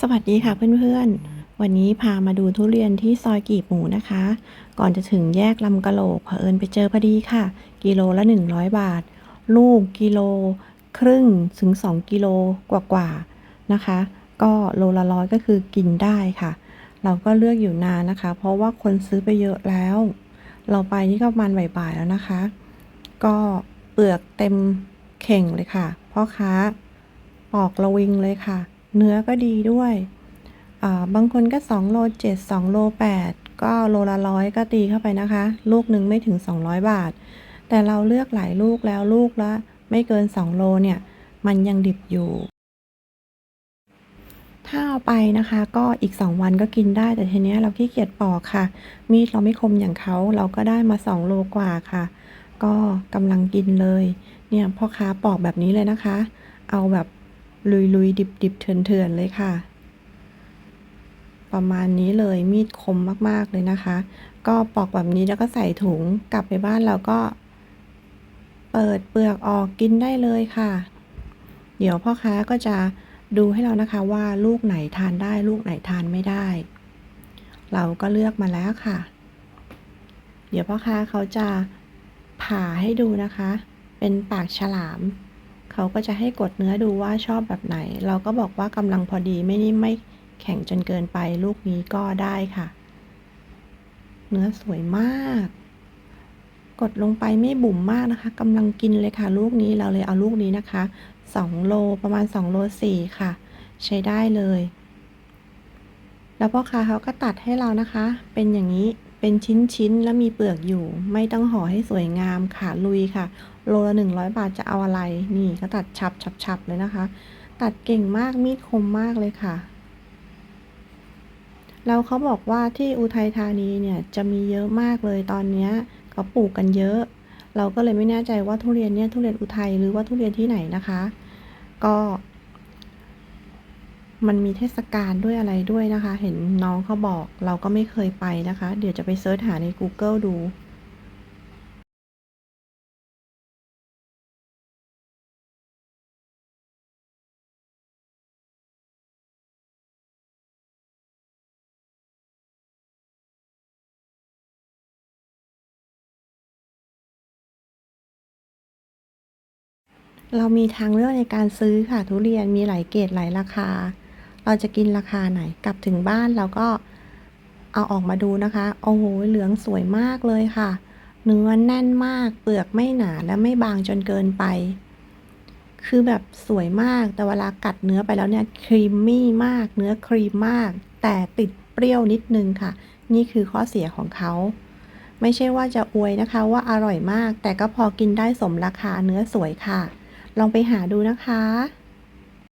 สวัสดีค่ะเพื่อนๆ วันนี้พามาดูทุเรียนที่ซอยกีบหมูนะคะ ก่อนจะถึงแยกลำกะโหลกเผอิญไปเจอพอดีค่ะ กิโลละ 100 บาท ลูกกิโล ครึ่งถึง 2 กิโลกว่าๆนะคะ ก็โลละร้อยก็คือกินได้ค่ะ เราก็เลือกอยู่นานนะคะ เพราะว่าคนซื้อไปเยอะแล้ว เราไปนี่ก็ประมาณบ่ายๆแล้วนะคะ ก็เปลือกเต็มเข่งเลยค่ะพ่อค้าปอกระวิงเลยค่ะ เนื้อก็ดีด้วย บางคนก็2โล7 2โล8ก็โลละร้อยก็ตีเข้าไปนะคะ ลูกหนึ่งไม่ถึง 200 บาท แต่เราเลือกหลายลูกแล้วลูกละไม่เกิน 2 โลเนี่ย มันยังดิบอยู่ ถ้าเอาไปนะคะก็อีก 2 วันก็กินได้แต่ทีเนี้ยเราขี้เกียจปอกค่ะ มีดเราไม่คมอย่างเขาเราก็ได้มา 2 โลกว่าค่ะ ก็กำลังกินเลย เนี่ยพ่อค้าปอกแบบนี้เลยนะคะ เอาแบบ ลุยๆดิบๆเถื่อนๆเลยค่ะ ประมาณนี้เลยมีดคมมากๆเลยนะคะ ก็ปอกแบบนี้แล้วก็ใส่ถุงกลับไปบ้านเราก็ เปิดเปลือกออกกินได้เลยค่ะ เดี๋ยวพ่อค้าก็จะดูให้เรานะคะว่าลูกไหนทานได้ลูกไหนทานไม่ได้ เราก็เลือกมาแล้วค่ะ เดี๋ยวพ่อค้าเขาจะผ่าให้ดูนะคะ เป็นปากฉลาม เขาก็จะให้กดเนื้อดูว่าชอบแบบไหน เราก็บอกว่ากำลังพอดีไม่นิ่มไม่แข็งจนเกินไปลูกนี้ก็ได้ค่ะ เนื้อสวยมาก กดลงไปไม่บุ๋มมากนะคะกำลังกินเลยค่ะ ลูกนี้เราเลยเอาลูกนี้นะคะ2โลประมาณ2โล4ค่ะ ใช้ได้เลย แล้วพ่อค้าเขาก็ตัดให้เรานะคะ เป็นอย่างนี้เป็นชิ้นๆ แล้วมีเปลือกอยู่ ไม่ต้องห่อให้สวยงามค่ะลุยค่ะ โลละ100บาทจะเอาอะไร นี่ก็ตัดฉับฉับฉับเลยนะคะ ตัดเก่งมากมีดคมมากเลยค่ะแล้วเขาบอกว่าที่อุทัยธานีเนี่ยจะมีเยอะมากเลยตอนนี้เขาปลูกกันเยอะ เราก็เลยไม่แน่ใจว่าทุเรียนเนี่ยทุเรียนอุทัยหรือว่าทุเรียนที่ไหนนะคะ ก็ มันมีเทศกาลด้วยอะไรด้วยนะคะ เห็นน้องเขาบอกเราก็ไม่เคยไปนะคะ เดี๋ยวจะไปเซิร์ชหาใน Google ดู เรามีทางเลือกในการซื้อค่ะทุเรียนมีหลายเกรดหลายราคา เราจะกินราคาไหนกลับถึงบ้านเราก็เอาออกมาดูนะคะ โอ้โหเหลืองสวยมากเลยค่ะ เนื้อแน่นมาก เปลือกไม่หนาและไม่บางจนเกินไป คือแบบสวยมากแต่เวลากัดเนื้อไปแล้วเนี่ยครีมมี่มาก เนื้อครีมมาก แต่ติดเปรี้ยวนิดนึงค่ะ นี่คือข้อเสียของเขาไม่ใช่ว่าจะอวยนะคะว่าอร่อยมาก แต่ก็พอกินได้สมราคาเนื้อสวยค่ะ ลองไปหาดูนะคะ